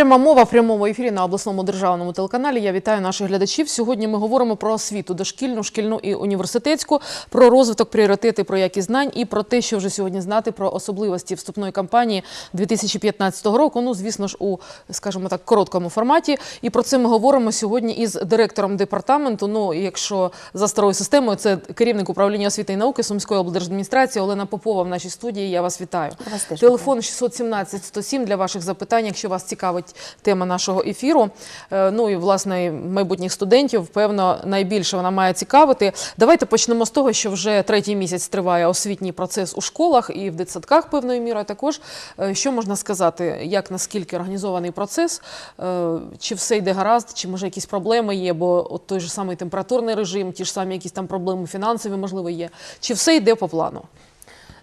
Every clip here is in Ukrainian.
Пряма мова в прямому ефірі на обласному державному телеканалі. Я вітаю наших глядачів. Сьогодні ми говоримо про освіту дошкільну, шкільну і університетську, про розвиток, пріоритети, про якість знань і про те, що вже сьогодні знати про особливості вступної кампанії 2015 року. Ну, звісно ж, у скажімо так, короткому форматі. І про це ми говоримо сьогодні із директором департаменту. Ну, якщо за старою системою, це керівник управління освіти і науки Сумської облдержадміністрації Олена Попова в нашій студії. Я вас вітаю. Вас Телефон 617 107 для ваших запитань, якщо вас цікавить тема нашого ефіру. Е, Ну і власне майбутніх студентів, певно, найбільше вона має цікавити. Давайте почнемо з того, що вже третій місяць триває освітній процес у школах і в дитсадках певною мірою. Також Е, що можна сказати, як наскільки організований процес, Е, чи все йде гаразд, чи може якісь проблеми є, бо от той же самий температурний режим, ті ж самі якісь там проблеми фінансові, можливо, є. Чи все йде по плану?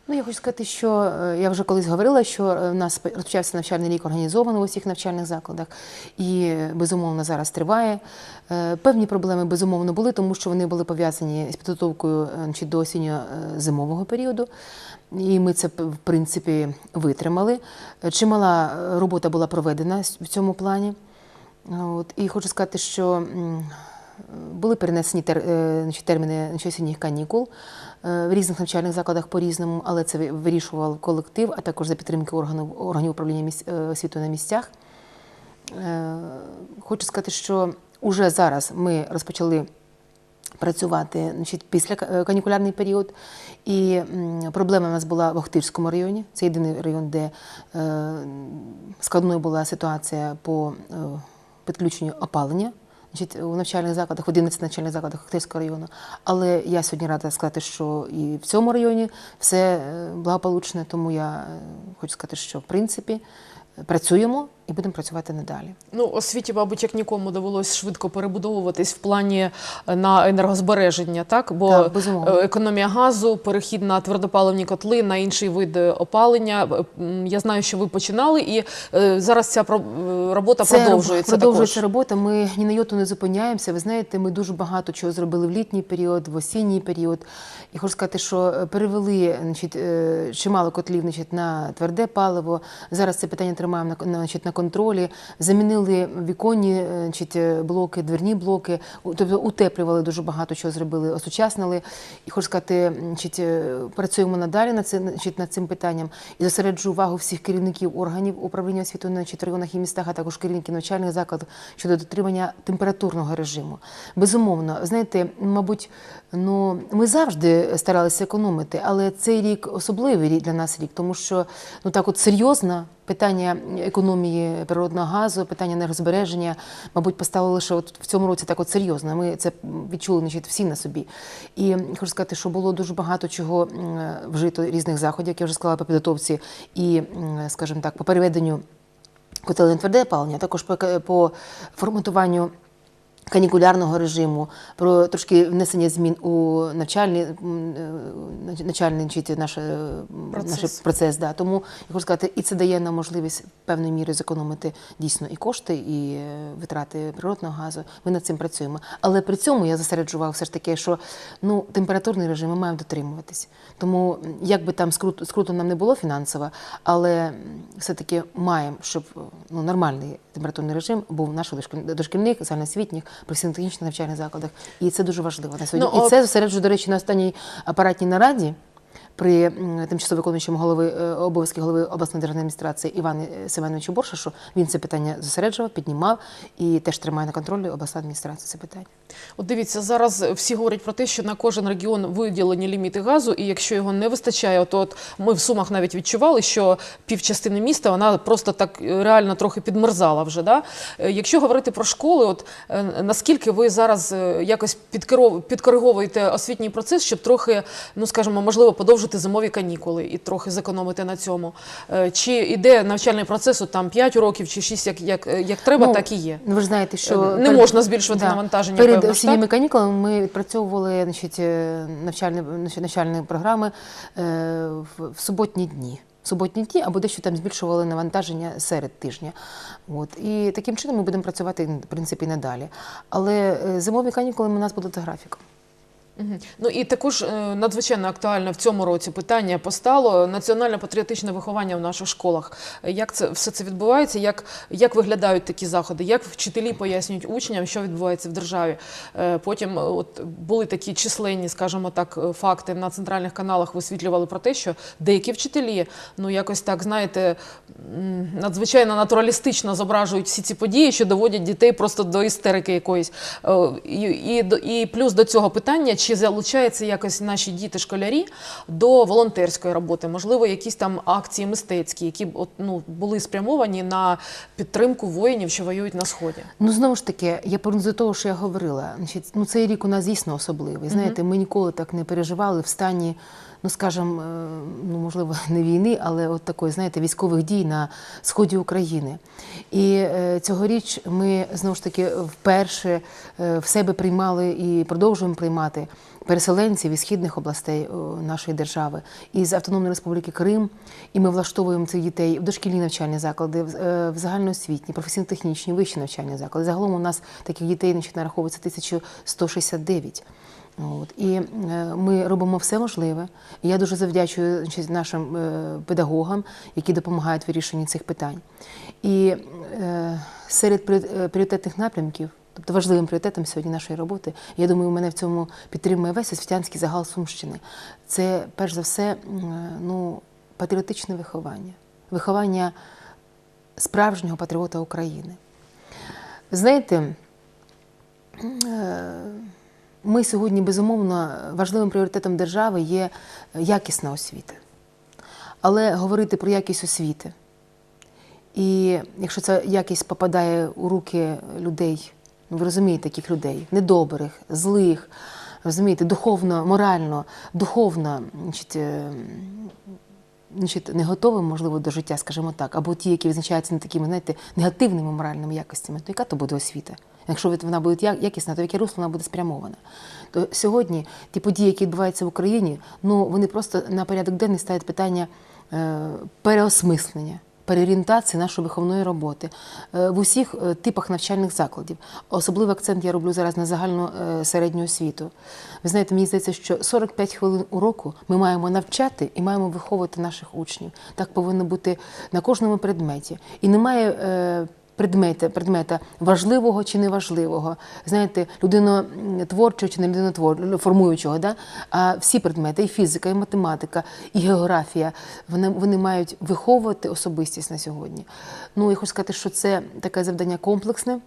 Ну, я хочу сказати, що е, я вже колись говорила, що е, в нас розпочався навчальний рік організовано в усіх навчальних закладах, і е, безумовно зараз триває. Певні проблеми безумовно були, тому що вони були пов'язані з підготовкою значить, до осінньо-зимового періоду. І ми це в принципі витримали. Чимала робота була проведена в цьому плані. От, і хочу сказати, що були перенесені терміни осінніх канікул в різних навчальних закладах по-різному, але це вирішував колектив, а також за підтримки органів, органів управління міс- е, освітою на місцях. Е, Хочу сказати, що уже зараз ми розпочали працювати значить, після е, канікулярний період. І проблема в нас була в Охтирському районі. Це єдиний район, де е, складною була ситуація по е, підключенню опалення. Значить, у навчальних закладах, в 11 навчальних закладах Хтельського району. Але я сьогодні рада сказати, що і в цьому районі все е, благополучне, тому я е, хочу сказати, що в принципі працюємо і будемо працювати надалі. Ну, освіті, мабуть, як нікому довелось швидко перебудовуватись в плані е, на енергозбереження, так? Бо Так, е, економія газу, перехід на твердопаливні котли, на інший вид е, опалення. Я знаю, що ви починали, і зараз ця робота Це продовжується. продовжується також. робота. Ми ні на йоту не зупиняємося. Ви знаєте, ми дуже багато чого зробили в літній період, в осінній період. І хочу сказати, що перевели значить, чимало котлів значить, на тверде паливо. Зараз це питання тримаємо на, на, значить, на контролі. Замінили віконні е, значить, е, блоки, дверні блоки, тобто утеплювали дуже багато чого зробили, осучаснили. І хочу сказати, значить, е, працюємо надалі над цим, значить, над цим питанням і зосереджу увагу всіх керівників органів управління освітою на районах і містах, а також керівників навчальних закладів щодо дотримання температурного режиму. Безумовно, знаєте, мабуть, ну ми завжди старалися економити, але цей рік особливий для нас рік, тому що ну так, от серйозно. Питання економії природного газу, питання енергозбереження, мабуть, поставили лише от в цьому році так от серйозно. Ми це відчули значить, всі на собі. І хочу сказати, що було дуже багато чого вжито різних заходів, як я вже сказала, по підготовці і, скажімо так, по переведенню котелень тверде опалення, а також по, по форматуванню канікулярного режиму, про трошки внесення змін у навчальний, е, навчальний значить, наш, е, Процес. наш процес. Да. Тому я хочу сказати, і це дає нам можливість певною мірою зекономити дійсно і кошти, і е, витрати природного газу. Ми над цим працюємо. Але при цьому я зосереджував все ж таки, що ну, температурний режим ми маємо дотримуватись. Тому як би там скрут, скруто нам не було фінансово, але все-таки маємо, щоб ну, нормальний температурний режим був в наших дошкіль- дошкільних, загальноосвітніх, професійно-технічних навчальних закладах. І це дуже важливо на сьогодні. Ну, і це зосереджує, до речі, на останній апаратній нараді. При тимчасово виконуючому голови е, обов'язки голови обласної державної адміністрації Івану Семеновичу Боршашу він це питання зосереджував, піднімав і теж тримає на контролі обласна адміністрація це питання. От дивіться, зараз всі говорять про те, що на кожен регіон виділені ліміти газу, і якщо його не вистачає, то от ми в Сумах навіть відчували, що півчастини міста вона просто так е, реально трохи підмерзала вже. Да? Е, Якщо говорити про школи, от е, наскільки ви зараз е, якось підкориговуєте освітній процес, щоб трохи, ну скажімо, можливо, подовжити зимові канікули і трохи зекономити на цьому? Е, Чи іде навчальний процес от там 5 років чи 6, як, як, як треба, Ну, так і є? Ви ж знаєте, що Не перед- можна збільшувати навантаження, Перед певно осінніми канікулами ми відпрацьовували значить, е, навчальні, навчальні програми е, в, суботні дні. Суботні дні або дещо там збільшували навантаження серед тижня. От. І таким чином ми будемо працювати в принципі надалі. Але е, зимові канікули у нас будуть за графіком. Ну і також е, надзвичайно актуальне в цьому році питання постало національно-патріотичне виховання в наших школах. Е, Як це все це відбувається? Як, як виглядають такі заходи? Як вчителі пояснюють учням, що відбувається в державі? Е, Потім от були такі численні, скажімо так, факти на центральних каналах висвітлювали про те, що деякі вчителі, ну якось так, знаєте, надзвичайно натуралістично зображують всі ці події, що доводять дітей просто до істерики якоїсь. І, і, і плюс до цього питання, чи залучаються якось наші діти-школярі до волонтерської роботи, можливо, якісь там акції мистецькі, які от, ну, були спрямовані на підтримку воїнів, що воюють на сході. Ну знову ж таки, я повернусь до того, що я говорила. Значить, ну цей рік у нас дійсно особливий. Знаєте, ми ніколи так не переживали в стані, ну скажімо, е, ну можливо, не війни, але от такої, знаєте, військових дій на сході України. І е, цьогоріч ми знову ж таки вперше е, в себе приймали і продовжуємо приймати. Переселенців із східних областей нашої держави із Автономної Республіки Крим, і ми влаштовуємо цих дітей в дошкільні навчальні заклади, в, е, загальноосвітні, професійно-технічні, вищі навчальні заклади. Загалом у нас таких дітей значить, нараховується 1169. От. І е, ми робимо все можливе. Я дуже завдячую значить, нашим е, педагогам, які допомагають в вирішенні цих питань. І е, серед е, пріоритетних напрямків, тобто важливим пріоритетом сьогодні нашої роботи, я думаю, мене в цьому підтримує весь освітянський загал Сумщини. Це перш за все е, ну, патріотичне виховання, виховання справжнього патріота України. Знаєте, е, ми сьогодні, безумовно, важливим пріоритетом держави є якісна освіта. Але говорити про якість освіти, і якщо ця якість попадає у руки людей, ну ви розумієте, таких людей, недобрих, злих, розумієте, духовно, морально, духовно, значить, е, значить, не готовим, можливо, до життя, скажімо так, або ті, які визначаються не такими, знаєте, негативними моральними якостями, то яка то буде освіта? Якщо вона буде якісна, то в яке русло вона буде спрямована? То сьогодні ті події, які відбуваються в Україні, ну вони просто на порядок денний ставлять питання е, переосмислення. Переорієнтації нашої виховної роботи е, в усіх е, типах навчальних закладів. Особливий акцент я роблю зараз на загальну е, середню освіту. Ви знаєте, мені здається, що 45 хвилин уроку ми маємо навчати і маємо виховувати наших учнів. Так повинно бути на кожному предметі. І немає предмета, предмета важливого чи неважливого, знаєте, людинотворчого чи не людинотвор, формуючого, да? а всі предмети, і фізика, і математика, і географія, вони, вони мають виховувати особистість на сьогодні. Ну, я хочу сказати, що це таке завдання комплексне.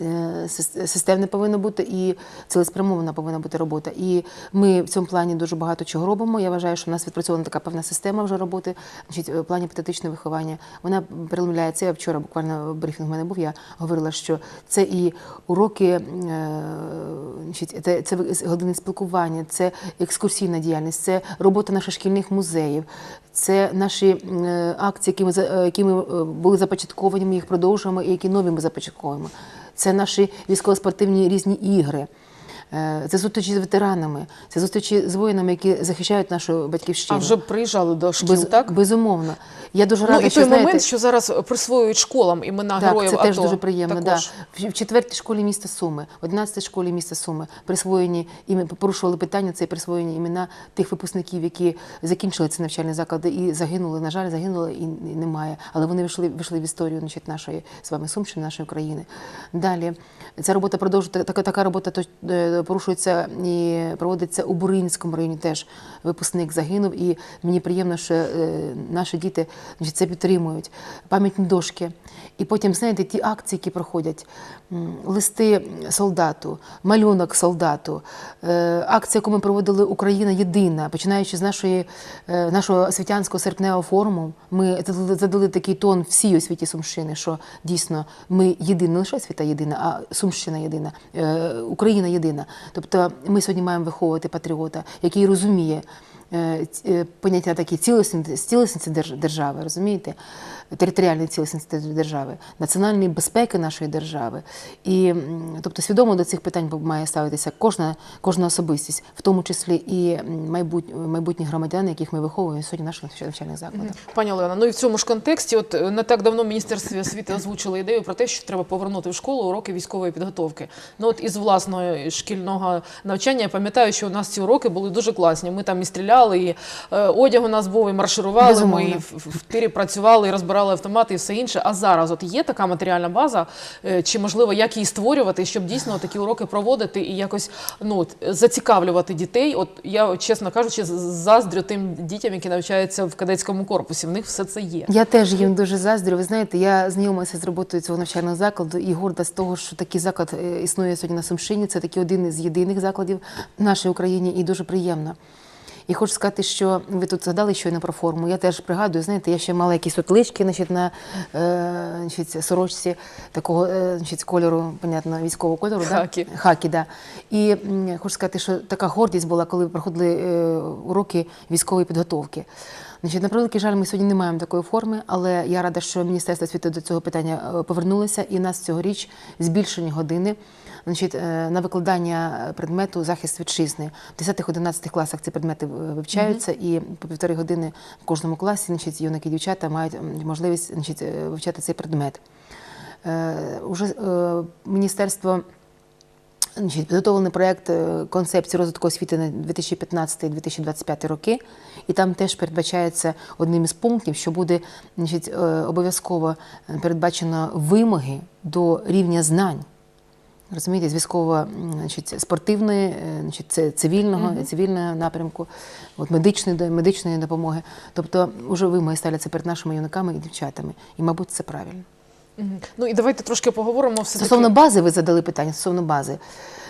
Е, сис- Системне повинно бути і цілеспрямована повинна бути робота. І ми в цьому плані дуже багато чого робимо. Я вважаю, що в нас відпрацьована така певна система вже роботи. Значить, в плані патетичного виховання. Вона переломляється. Я вчора буквально брифінг в мене був. Я говорила, що це і уроки, е, значить, це, це години спілкування, це екскурсійна діяльність, це робота наших шкільних музеїв, це наші е, акції, які ми, які ми були започатковані, ми їх продовжуємо, і які нові ми започатковуємо. Це наші військово-спортивні різні ігри. Е, Це зустрічі з ветеранами, це зустрічі з воїнами, які захищають нашу батьківщину. А вже приїжджали до шкіл, Без, так? Безумовно. Я дуже рада, Ну і що той знаєте, момент, що зараз присвоюють школам імена так, героїв це АТО. теж дуже приємно. Да. Також. В в четвертій школі міста Суми, в 11 школі міста Суми присвоєні іме- порушували питання це присвоєні імена тих випускників, які закінчили ці навчальні заклади і загинули. На жаль, загинули і немає. Але вони вийшли, вийшли в історію значить, нашої з вами Сумщини, нашої країни. Далі ця робота продовжується. Така така робота е, порушується і проводиться у Буринському районі. Теж випускник загинув, і мені приємно, що е, наші діти це підтримують. Пам'ятні дошки. І потім, знаєте, ті акції, які проходять, листи солдату, малюнок солдату, е, акція, яку ми проводили Україна єдина, починаючи з нашої, е, нашого освітянського серпневого форуму, ми задали, такий тон всій освіті Сумщини, що дійсно ми єдина, не лише освіта єдина, а Сумщина єдина, Україна єдина. Тобто ми сьогодні маємо виховувати патріота, який розуміє е, е, поняття такі цілісності держави, розумієте? Територіальної цілісності держави, національної безпеки нашої держави. І тобто свідомо до цих питань має ставитися кожна, кожна особистість, в тому числі і м, майбут, майбутні громадяни, яких ми виховуємо сьогодні в наших навчальних закладах. Пані Олена, ну і в цьому ж контексті, от е, не так давно Міністерстві освіти озвучили ідею про те, що треба повернути в школу уроки військової підготовки. Ну от із власного шкільного навчання я пам'ятаю, що у нас ці уроки були дуже класні. Ми там і стріляли, і е, одяг у нас був, і марширували. Безумовно. Ми і в, в тирі працювали, і розбирали автомати, і все інше. А зараз от є така матеріальна база, е, чи можливо як її створювати, щоб дійсно такі уроки проводити і якось ну зацікавлювати дітей. От я чесно кажучи, заздрю тим дітям, які навчаються в кадетському корпусі. В них все це є. Я теж їм дуже заздрю. Ви знаєте, я знайомилася з роботою цього навчального закладу і горда з того, що такий заклад е, існує сьогодні на Сумщині. Це такий один із єдиних закладів в нашій Україні і дуже приємно. І хочу сказати, що ви тут згадали щойно про форму. Я теж пригадую, знаєте, я ще мала якісь от лички значить, на е, значить, сорочці такого е, значить, кольору, понятно, військового кольору. Хакі. Да? Хакі, да. І м, хочу сказати, що така гордість була, коли проходили е, уроки військової підготовки. Значить, на превеликий жаль, ми сьогодні не маємо такої форми, але я рада, що Міністерство освіти до цього питання е, повернулося, і у нас цьогоріч збільшені години значить, е, на викладання предмету захист вітчизни. В 10-11 класах ці предмети е, вивчаються, і по півтори години в кожному класі значить, юнаки і дівчата мають можливість значить, е, вивчати цей предмет. Уже міністерство Значить, підготовлений проєкт концепції розвитку освіти на 2015-2025 роки, і там теж передбачається одним із пунктів, що буде значить, обов'язково передбачено вимоги до рівня знань. Розумієте, з військово значить, спортивної, е, значить, це цивільного, цивільного напрямку, от медичної, медичної допомоги. Тобто, вже вимоги ставляться перед нашими юнаками і дівчатами. І, мабуть, це правильно. Мгм. Ну і давайте трошки поговоримо все Стосовно бази, ви задали питання стосовно бази.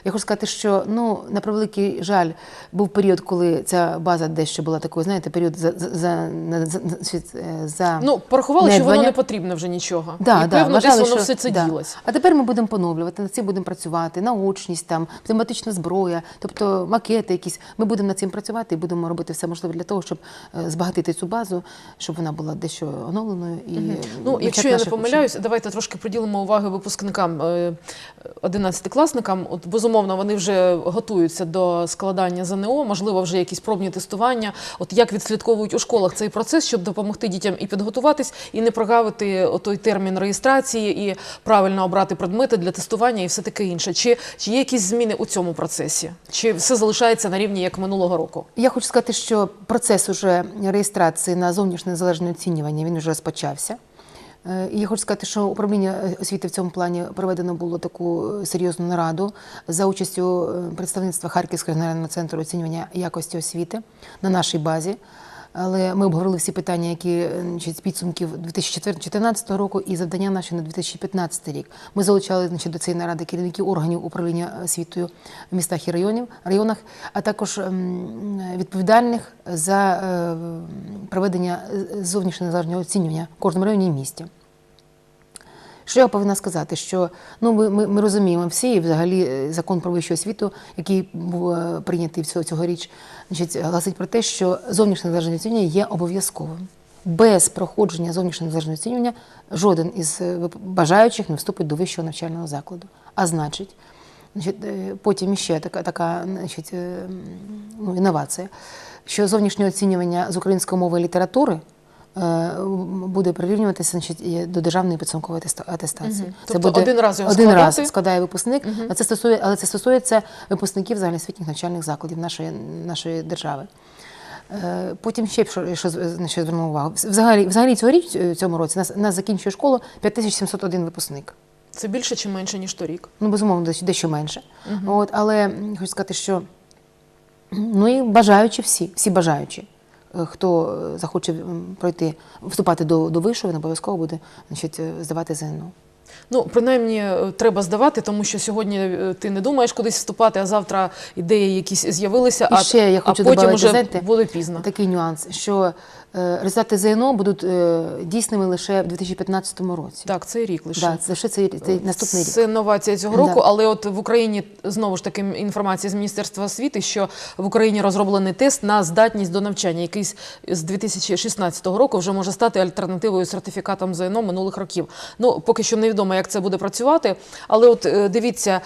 Я хочу сказати, що ну на превеликий жаль був період, коли ця база дещо була такою, знаєте, період за за, за, за, е, за Ну, порахували, що воно не потрібне вже нічого. Да, і да, певно, вважали, десь воно що- все це да. ділось. А тепер ми будемо поновлювати, над цим будемо працювати, наочність, там, пневматична зброя, тобто макети якісь. Ми будемо над цим працювати і будемо робити все можливе для того, щоб е, збагатити цю базу, щоб вона була дещо оновленою. І Ну, якщо я не помиляюсь, давайте трошки приділимо уваги випускникам, е, 11-класникам. От безумовно, вони вже готуються до складання ЗНО, можливо, вже якісь пробні тестування. От як відслідковують у школах цей процес, щоб допомогти дітям і підготуватись, і не прогавити той термін реєстрації, і правильно обрати предмети для тестування і все таке інше. Чи, чи є якісь зміни у цьому процесі? Чи все залишається на рівні як минулого року? Я хочу сказати, що процес уже реєстрації на зовнішнє незалежне оцінювання він вже розпочався. Е, я хочу сказати, що управління освіти в цьому плані проведено було таку е, серйозну нараду за участю е, представництва Харківського генерального центру оцінювання якості освіти на нашій базі. Але ми обговорили всі питання, які е, значить, з підсумків 2014 року і завдання наші на 2015 рік. Ми залучали значить, до цієї наради керівників органів управління освітою в містах і районів, районах, а також ем, відповідальних за е, проведення е, зовнішнього незалежного оцінювання в кожному районі і місті. Що я повинна сказати? Що ну ми, ми, ми розуміємо всі, і взагалі е, закон про вищу освіту, який був е, прийнятий всього цьогоріч, значить, гласить про те, що зовнішнє незалежне оцінювання є обов'язковим. Без проходження зовнішнього незалежного оцінювання жоден із е, бажаючих не вступить до вищого навчального закладу. А значить, значить потім іще така, така значить, ну, інновація, що зовнішнє оцінювання з української мови і літератури буде прирівнюватися значить, до державної підсумкової атеста- атестації. Тобто один раз його один складати? раз складає випускник, а це стосує, але це стосується випускників загальноосвітніх навчальних закладів нашої, нашої держави. Е, Потім ще що, що, що звернув увагу. Взагалі, взагалі цьогоріч, е, в цьому році, нас, нас закінчує школу 5701 випускник. Це більше чи менше ніж торік? Ну, безумовно, дещо, менше. От, але хочу сказати, що ну і бажаючі всі, всі бажаючі. Е, Хто е, захоче пройти, вступати до, до вишу, він обов'язково буде значить, е, здавати ЗНО. Ну, принаймні, треба здавати, тому що сьогодні ти не думаєш кудись вступати, а завтра ідеї якісь з'явилися, а, ще я а потім добавити, вже знаєте, буде пізно. Такий нюанс, що результати ЗНО будуть е, дійсними лише в 2015 році. Так, цей рік лише. Да, це лише цей, цей наступний рік. Це новація цього року, Да. але от в Україні знову ж таки інформація з Міністерства освіти, що в Україні розроблений тест на здатність до навчання, який з- з 2016 року вже може стати альтернативою сертифікатам ЗНО минулих років. Ну поки що невідомо, як це буде працювати. Але от е, дивіться.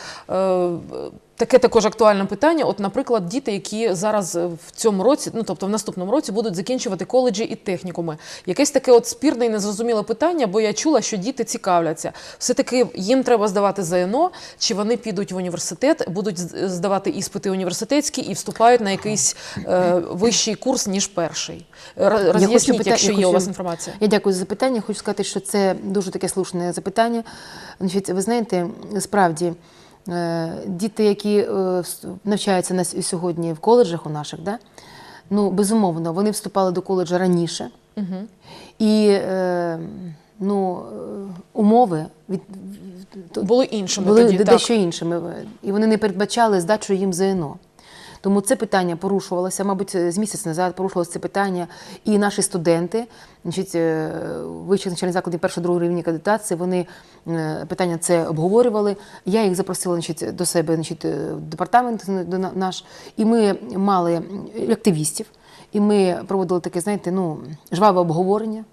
Таке також актуальне питання. От, наприклад, діти, які зараз е, в цьому році, ну тобто в наступному році, будуть закінчувати коледжі і технікуми. Якесь таке от спірне і незрозуміле питання, бо я чула, що діти цікавляться. Все-таки їм треба здавати ЗНО, чи вони підуть в університет, будуть здавати іспити університетські і вступають на якийсь е, вищий курс, ніж перший. Роз'ясніть, якщо є у вас інформація. Я дякую за запитання. Хочу сказати, що це дуже таке слушне запитання. Значить, ви знаєте, справді діти, які е, навчаються на сьогодні в коледжах у наших, да? ну безумовно, вони вступали до коледжа раніше. І е, ну, е, умови від, Були іншими були тоді. дещо Так. іншими. І вони не передбачали здачу їм ЗНО. Тому це питання порушувалося, мабуть, з місяць назад порушувалося це питання. І наші студенти, значить, е, вищих навчальних закладів першого другого рівня акредитації, вони е, питання це обговорювали. Я їх запросила значить, до себе значить, е, в департамент наш, і ми мали активістів, і ми проводили таке, знаєте, ну, жваве обговорення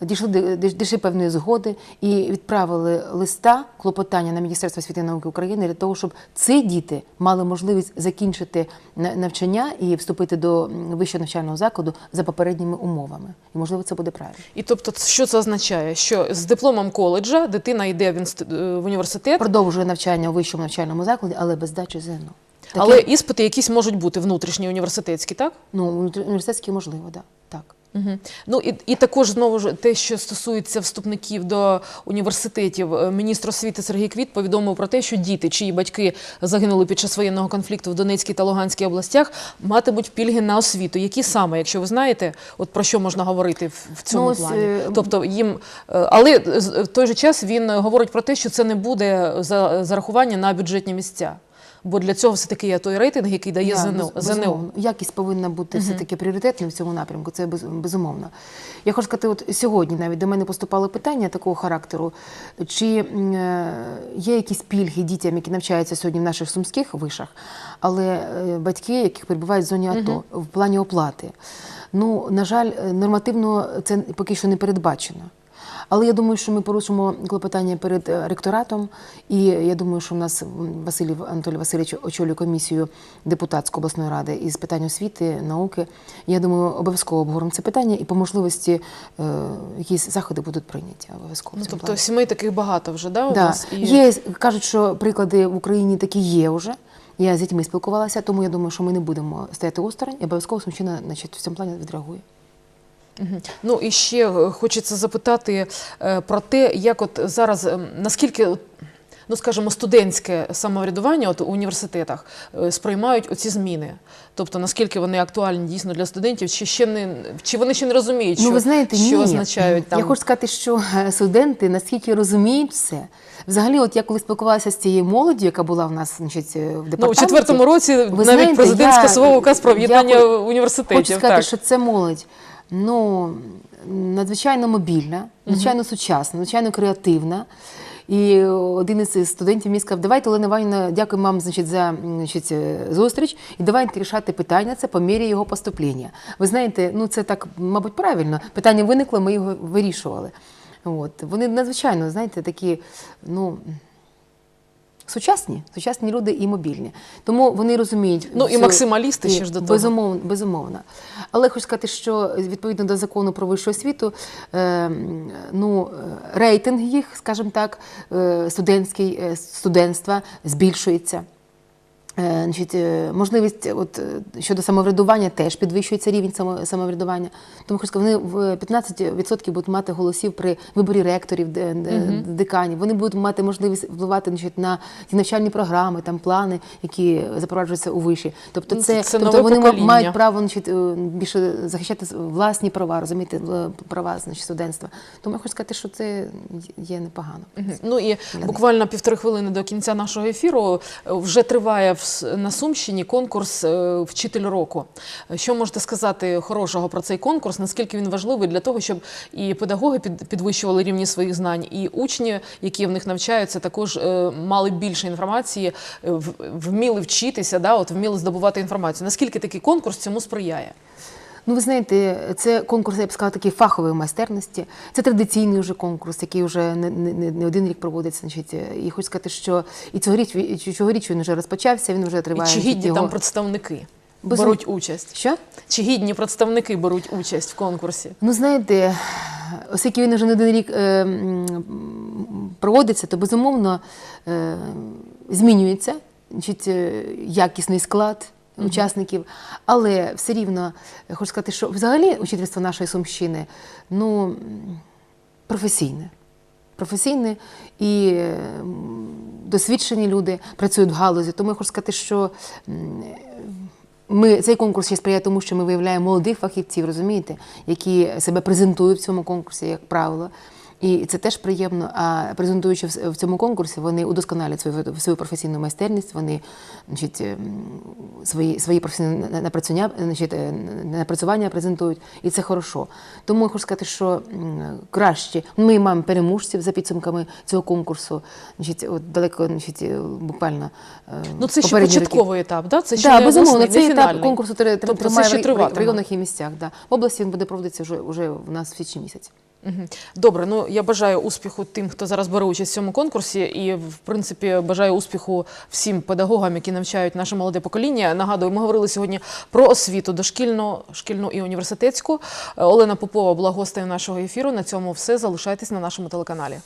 дійшли дійшли певної згоди і відправили листа клопотання на Міністерство освіти і науки України для того, щоб ці діти мали можливість закінчити навчання і вступити до вищого навчального закладу за попередніми умовами. І можливо це буде правильно. І тобто, що це означає? Що з дипломом коледжа дитина йде в, інст- е, в університет, Продовжує навчання у вищому навчальному закладі, але без здачі ЗНО. Таке, але іспити якісь можуть бути внутрішні університетські, так? ну університетські можливо, да. так. Угу. Ну і, і також знову ж те, що стосується вступників до університетів, Е, міністр освіти Сергій Квіт повідомив про те, що діти, чиї батьки загинули під час воєнного конфлікту в Донецькій та Луганській областях, матимуть пільги на освіту. Які саме, якщо ви знаєте, от про що можна говорити в, в цьому Ну, плані? е, Тобто їм, е, але в той же час він говорить про те, що це не буде за зарахування на бюджетні місця. Бо для цього все таки є той рейтинг, який дає Да, ЗНО. ЗНО. Якість повинна бути все-таки пріоритетною в цьому напрямку, це безумовно. Я хочу сказати, от сьогодні навіть до мене поступало питання такого характеру, чи е, є якісь пільги дітям, які навчаються сьогодні в наших сумських вишах, але е, батьки, які перебувають в зоні АТО, в плані оплати. Ну, на жаль, е, нормативно це поки що не передбачено. Але я думаю, що ми порушимо клопотання перед е, ректоратом, і я думаю, що в нас Василів Анатолій Васильович очолює комісію депутатської обласної ради із питань освіти, науки. Я думаю, обов'язково обговоримо це питання, і по можливості е, якісь заходи будуть прийняті. Обов'язково. Ну, тобто плані. сімей таких багато вже, да, у да. нас? І... є кажуть, що приклади в Україні такі є вже. Я з дітьми спілкувалася, тому я думаю, що ми не будемо стояти осторонь, і обов'язково Сумщина значить, в цьому плані відреагує. Ну і ще е, хочеться запитати е, про те, як от зараз ем, наскільки. Ну, скажімо, студентське самоврядування от у університетах е, сприймають оці зміни. Тобто, наскільки вони актуальні дійсно для студентів, чи ще не чи вони ще не розуміють, що, ну, ви знаєте, що ні. означають там. Я хочу сказати, що студенти наскільки розуміють все. Взагалі, от я коли спілкувалася з цією молоддю, яка була в нас значить, в Ну, у четвертому році навіть знаєте, президент я- скасував указ про об'єднання університетів. Хочу сказати, так. що це молодь ну, надзвичайно мобільна, надзвичайно сучасна, надзвичайно креативна. І один із студентів мені сказав, давайте, Олена Іванівна, дякуємо вам значить, за значить, зустріч, і давайте рішати питання це по мірі його поступлення. Ви знаєте, ну це так, мабуть, правильно. Питання виникло, ми його вирішували. От. Вони надзвичайно, знаєте, такі, ну. Сучасні, сучасні люди і мобільні. Тому вони розуміють. Ну, і всю- максималісти ще ж до того. Безумовно, безумовно. Але хочу сказати, що відповідно до закону про вищу освіту, е, ну, рейтинг їх, скажімо так, е, студентський, е, студентства збільшується. Е, Значить, е, можливість от, е, щодо самоврядування теж підвищується рівень само- самоврядування. Тому сказати, вони в 15% будуть мати голосів при виборі ректорів, де- де- деканів. Вони будуть мати можливість впливати значить, на ті навчальні програми, там плани, які запроваджуються у виші. Тобто, Ну, це, це- тобто вони покоління. мають право значить, більше захищати власні права, розумієте, права значить, студентства. Тому я хочу сказати, що це є непогано. Ну і буквально півтори хвилини до кінця нашого ефіру вже триває в- на Сумщині конкурс е, Вчитель року. Що можете сказати хорошого про цей конкурс? Наскільки він важливий для того, щоб і педагоги підвищували рівні своїх знань, і учні, які в них навчаються, також е, мали більше інформації, е, вміли вчитися, да, от вміли здобувати інформацію. Наскільки такий конкурс цьому сприяє? Ну, ви знаєте, це конкурс, я б сказала, такий фахової майстерності. Це традиційний вже конкурс, який вже не, не, не один рік проводиться. Значить, і хочу сказати, що і цьогоріч, і цьогоріч він вже розпочався, він вже І триває. чи гідні його- там представники Безум- беруть участь? Що? Чи гідні представники беруть участь в конкурсі? Ну, знаєте, оскільки він вже не один рік е, проводиться, то безумовно е, змінюється значить, е, якісний склад учасників. Але все рівно хочу сказати, що взагалі учительство нашої Сумщини ну, професійне. Професійне і досвідчені люди працюють в галузі. Тому я хочу сказати, що ми цей конкурс ще сприяє тому, що ми виявляємо молодих фахівців, розумієте, які себе презентують в цьому конкурсі, як правило. І це теж приємно. А презентуючи в цьому конкурсі, вони удосконалюють свою, свою професійну майстерність, вони значить, ем, свої, свої професійні напрацювання, значить, е, напрацювання презентують, і це хорошо. Тому я хочу сказати, що краще ми маємо переможців за підсумками цього конкурсу. Значить, от далеко, значить, е, буквально е, Ну це ще початковий етап, да? Це ще Да, не безумовно, цей етап конкурсу Тобто це ще в- районах і місцях. Да. В області він буде проводитися вже, вже в нас в січні місяці. Добре, ну я бажаю успіху тим, хто зараз бере участь в цьому конкурсі, і в принципі бажаю успіху всім педагогам, які навчають наше молоде покоління. Нагадую, ми говорили сьогодні про освіту дошкільну, шкільну і університетську. Е, Олена Попова була гостею нашого ефіру. На цьому все. Залишайтесь на нашому телеканалі.